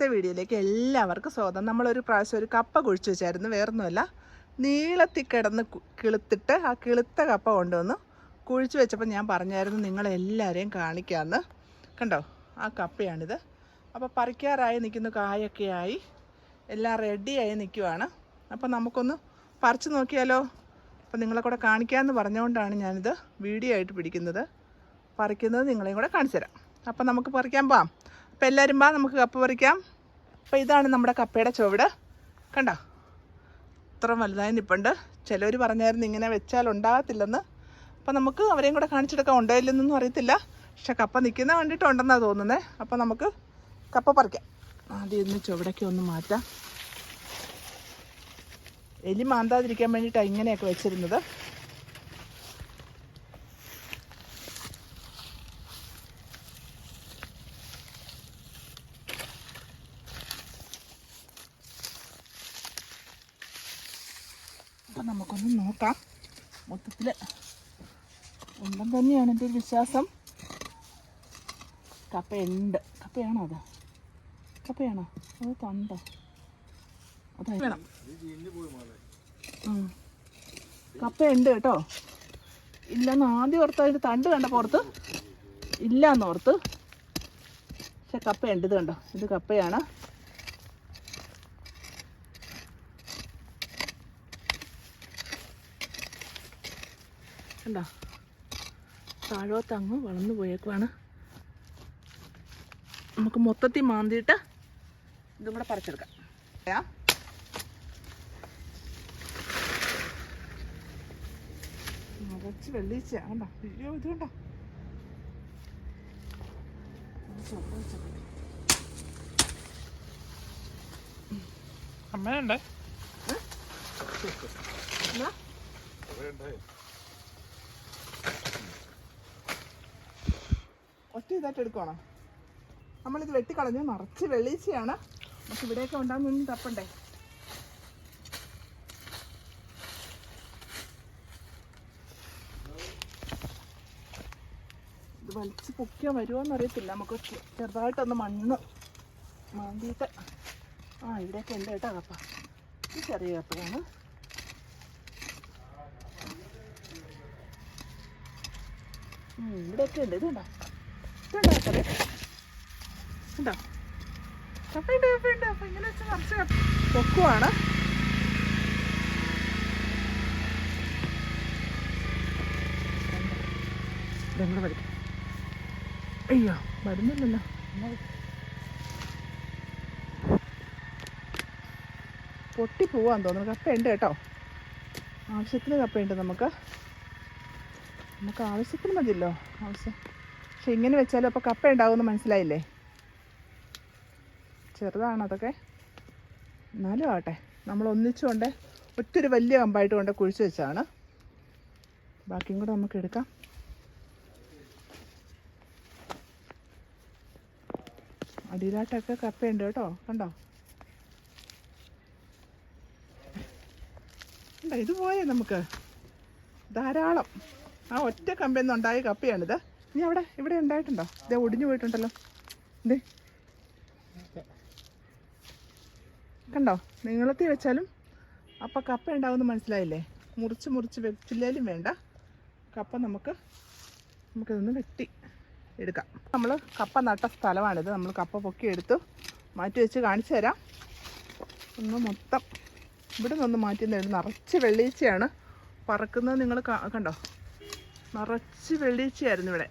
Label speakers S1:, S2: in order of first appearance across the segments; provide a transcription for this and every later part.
S1: ഇന്നത്തെ വീഡിയോയിലേക്ക് എല്ലാവർക്കും സ്വാഗതം. നമ്മളൊരു പ്രാവശ്യം ഒരു കപ്പ കുഴിച്ചു വെച്ചായിരുന്നു. വേറൊന്നുമല്ല. നീളത്തിൽ കിടന്ന് കിളുത്തിട്ട് ആ കിളുത്ത കപ്പ കൊണ്ടുവന്ന് കുഴിച്ചു വെച്ചപ്പോൾ ഞാൻ പറഞ്ഞായിരുന്നു നിങ്ങളെല്ലാവരെയും കാണിക്കാമെന്ന് കണ്ടോ? ആ കപ്പയാണിത്. അപ്പോൾ പറിക്കാറായി നിൽക്കുന്ന കായൊക്കെ ആയി എല്ലാം റെഡിയായി നിൽക്കുവാണ്. അപ്പോൾ നമുക്കൊന്ന് പറിച്ച് നോക്കിയാലോ? അപ്പോൾ നിങ്ങളെ കൂടെ കാണിക്കാമെന്ന് പറഞ്ഞുകൊണ്ടാണ് ഞാനിത് വീഡിയോ ആയിട്ട് പിടിക്കുന്നത്. പറിക്കുന്നത് നിങ്ങളെയും കൂടെ കാണിച്ചു തരാം. അപ്പം നമുക്ക് പറിക്കാൻ പോവാം. അപ്പം എല്ലാവരും വാ നമുക്ക് കപ്പ പറിക്കാം. അപ്പം ഇതാണ് നമ്മുടെ കപ്പയുടെ ചുവട്. കണ്ടോ? ഇത്ര വലുതായി നിൽപ്പുണ്ട് ചിലവർ പറഞ്ഞായിരുന്നു ഇങ്ങനെ വെച്ചാൽ ഉണ്ടാകത്തില്ലെന്ന്. അപ്പം നമുക്ക് അവരെയും കൂടെ കാണിച്ചെടുക്കാൻ ഉണ്ടോ ഇല്ലെന്നൊന്നും അറിയത്തില്ല. പക്ഷെ കപ്പ നിൽക്കുന്ന കണ്ടിട്ടുണ്ടെന്നാണ് തോന്നുന്നത് അപ്പം നമുക്ക് കപ്പ പറിക്കാം. ആദ്യം ഇന്ന് ചുവടൊക്കെ ഒന്ന് മാറ്റാം. എലി മാന്താതിരിക്കാൻ വേണ്ടിയിട്ടാണ് ഇങ്ങനെയൊക്കെ വെച്ചിരുന്നത്. അപ്പം നമുക്കൊന്ന് നോക്കാം. മൊത്തത്തിൽ ഉണ്ടം തന്നെയാണ് എന്റെ ഒരു വിശ്വാസം. കപ്പയുണ്ട്. കപ്പയാണോ അത്? കപ്പയാണോ? അത് ഉം. കപ്പയുണ്ട് കേട്ടോ. ഇല്ലെന്ന് ആദ്യം ഓർത്ത് അതിന്റെ തണ്ട് കണ്ട പുറത്ത് ഇല്ല എന്നോർത്ത് പക്ഷെ കപ്പയുണ്ട് ഇത് കണ്ടോ? ഇത് കപ്പയാണ്. കണ്ടോ? താഴോത്ത് അങ്ങ് വളർന്നു പോയേക്കുവാണ്. നമുക്ക് മൊത്തത്തിൽ മാന്തിയിട്ട് ഇതും കൂടെ പറിച്ചെടുക്കാം. യാ. നിറച്ച് വെള്ളിച്ച കണ്ടോ? അയ്യോ ഇത് കണ്ടോ?
S2: അമ്മയുണ്ടേ
S1: എന്നാ? ഒറ്റ ഇതായിട്ട് എടുക്കണം നമ്മളിത് വെട്ടിക്കളഞ്ഞ് നിറച്ച് വെള്ളീച്ചയാണ് നമുക്ക് ഇവിടെയൊക്കെ ഉണ്ടാകുന്ന തപ്പണ്ടേ? ഇത് വലിച്ച് പൊക്കിയാൽ വരുമോന്ന് അറിയത്തില്ല. നമുക്ക് ചെറുതായിട്ടൊന്ന് മണ്ണ് മാന്തിയിട്ട്. ആ ഇവിടെയൊക്കെ ഉണ്ട് കേട്ടോ കപ്പ ഇത് ചെറിയ കപ്പയാണ് ഇവിടെയൊക്കെ ഉണ്ട്. ഇത് ഇതുണ്ടോ മറിച്ച് പൊക്കുവാണ് അയ്യോ വരുന്നില്ലല്ലോ. പൊട്ടി പോവാൻ തോന്നുന്നു. കപ്പയുണ്ട് കേട്ടോ. ആവശ്യത്തിന് കപ്പയുണ്ട് നമുക്ക്. നമുക്ക് ആവശ്യത്തിന് മതിയല്ലോ. ആവശ്യം. പക്ഷെ ഇങ്ങനെ വെച്ചാലും അപ്പോൾ കപ്പ ഉണ്ടാവുമെന്ന് മനസ്സിലായില്ലേ? ചെറുതാണ് അതൊക്കെ. എന്നാലും ആട്ടെ നമ്മൾ ഒന്നിച്ചുകൊണ്ട് ഒത്തിരി വലിയ കമ്പായിട്ട് കൊണ്ട് കുഴിച്ച് വെച്ചാണ്. ബാക്കിയും കൂടെ നമുക്ക് എടുക്കാം. അടിയിലായിട്ടൊക്കെ കപ്പയുണ്ട് കേട്ടോ. കണ്ടോ? ഇത് പോയേ നമുക്ക്. ധാരാളം. ആ ഒറ്റ കമ്പിന്നുണ്ടായ കപ്പയാണിത്. ഇനി അവിടെ ഇവിടെ ഉണ്ടായിട്ടുണ്ടോ? ഇതേ ഒടിഞ്ഞു പോയിട്ടുണ്ടല്ലോ. ഇതേ കണ്ടോ? നീളത്തിൽ വെച്ചാലും അപ്പം കപ്പ ഉണ്ടാവുമെന്ന് മനസ്സിലായില്ലേ? മുറിച്ച് മുറിച്ച് വെച്ചില്ലേലും വേണ്ട. കപ്പ നമുക്ക് നമുക്കിതൊന്ന് വെട്ടി എടുക്കാം. നമ്മൾ കപ്പ നട്ട സ്ഥലമാണിത്. നമ്മൾ കപ്പ പൊക്കി എടുത്തു മാറ്റി വെച്ച് കാണിച്ചു തരാം. ഒന്ന് മൊത്തം. ഇവിടെ നിന്ന് മാറ്റി നിറച്ച് വെള്ളീച്ചയാണ്. പറക്കുന്നത് നിങ്ങൾ കണ്ടോ? നിറച്ച് വെള്ളീച്ചയായിരുന്നു ഇവിടെ.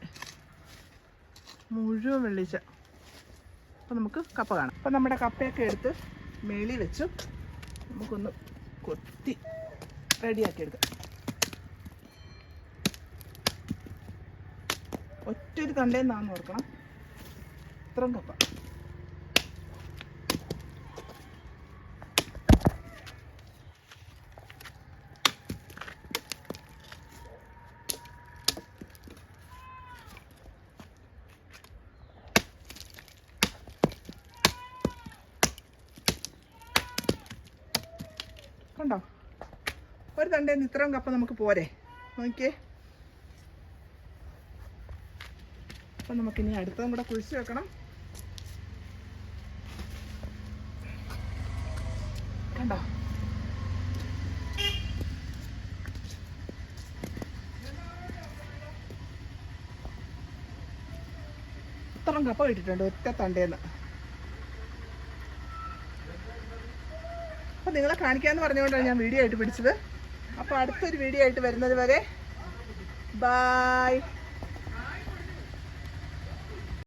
S1: മുഴുവൻ വെള്ളീച്ച. അപ്പം നമുക്ക് കപ്പ കാണാം. അപ്പം നമ്മുടെ കപ്പയൊക്കെ എടുത്ത് മേളി വെച്ചു. നമുക്കൊന്ന് കൊത്തി റെഡിയാക്കി എടുക്കാം. ഒറ്റൊരു തണ്ടേന്നാന്ന് ഓർക്കണം. ഇത്രയും കപ്പ. കണ്ടോ? ഒരു തണ്ടേന്ന് ഇത്രയും കപ്പ നമുക്ക് പോരെ. നോക്കിയേ. അപ്പം നമുക്കിനി അടുത്തതും കൂടെ കുഴിച്ച് വെക്കണം. കണ്ടോ? ഇത്രയും കപ്പ കിട്ടിയിട്ടുണ്ട് ഒറ്റ തണ്ടേന്ന്. അപ്പോൾ നിങ്ങളെ കാണിക്കാമെന്ന് പറഞ്ഞുകൊണ്ടാണ് ഞാൻ വീഡിയോ ആയിട്ട് പിടിച്ചത്. അപ്പോൾ അടുത്തൊരു വീഡിയോ ആയിട്ട് വരുന്നത് വരെ ബായ്